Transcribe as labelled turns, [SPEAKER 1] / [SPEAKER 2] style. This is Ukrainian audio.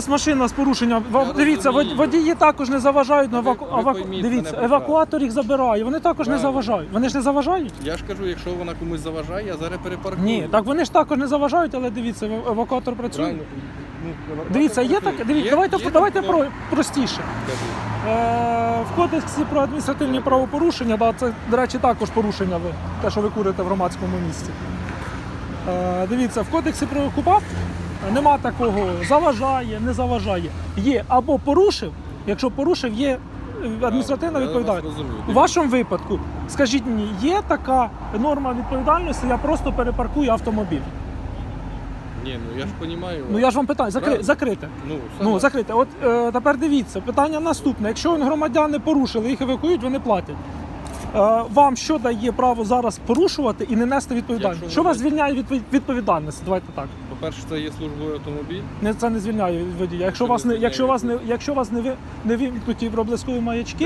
[SPEAKER 1] вас машина з порушенням. Ва-
[SPEAKER 2] Я
[SPEAKER 1] Дивіться,
[SPEAKER 2] розумію.
[SPEAKER 1] водії також не заважають на
[SPEAKER 2] Ви-
[SPEAKER 1] еваку...
[SPEAKER 2] ви
[SPEAKER 1] еваку-
[SPEAKER 2] пойміть
[SPEAKER 1] Дивіться,
[SPEAKER 2] мене
[SPEAKER 1] евакуатор їх забирає. Вони також не
[SPEAKER 2] Правильно.
[SPEAKER 1] заважають. Вони ж не заважають?
[SPEAKER 2] Я ж кажу, якщо вона комусь заважає, я зараз перепаркую.
[SPEAKER 1] Ні, так вони ж також не заважають, але дивіться, ев- евакуатор працює.
[SPEAKER 2] Правильно. Ну, евакуатор
[SPEAKER 1] Дивіться, є
[SPEAKER 2] працює.
[SPEAKER 1] таке. Дивіться,
[SPEAKER 2] Є-
[SPEAKER 1] давайте
[SPEAKER 2] є
[SPEAKER 1] давайте
[SPEAKER 2] таке.
[SPEAKER 1] про простіше.
[SPEAKER 2] Кажу.
[SPEAKER 1] Е, в кодексі про адміністративні правопорушення, да, це, до речі, також порушення ви, те, що ви курите в громадському місці. Е, дивіться, в кодексі про КУПАП нема такого заважає, не заважає. Є або порушив, якщо порушив, є адміністративна відповідальність. У вашому випадку, скажіть мені, є така норма відповідальності, я просто перепаркую автомобіль.
[SPEAKER 2] Ні, ну я ж розумію.
[SPEAKER 1] Ну я ж вам питаю, закри, закрите.
[SPEAKER 2] Ну,
[SPEAKER 1] Ну, закрите. От е, тепер дивіться, питання наступне. Якщо громадяни порушили, їх евакуюють, вони платять. Е, вам що дає право зараз порушувати і не нести відповідальність?
[SPEAKER 2] Якщо
[SPEAKER 1] Що вас звільняє від відпов- відповідальності? Давайте так.
[SPEAKER 2] По-перше, це є службовий автомобіль.
[SPEAKER 1] Не це не звільняє від водія. Якщо
[SPEAKER 2] Що
[SPEAKER 1] вас
[SPEAKER 2] не
[SPEAKER 1] не якщо вас не якщо вас не ви не вимкнуті проблискові маячки.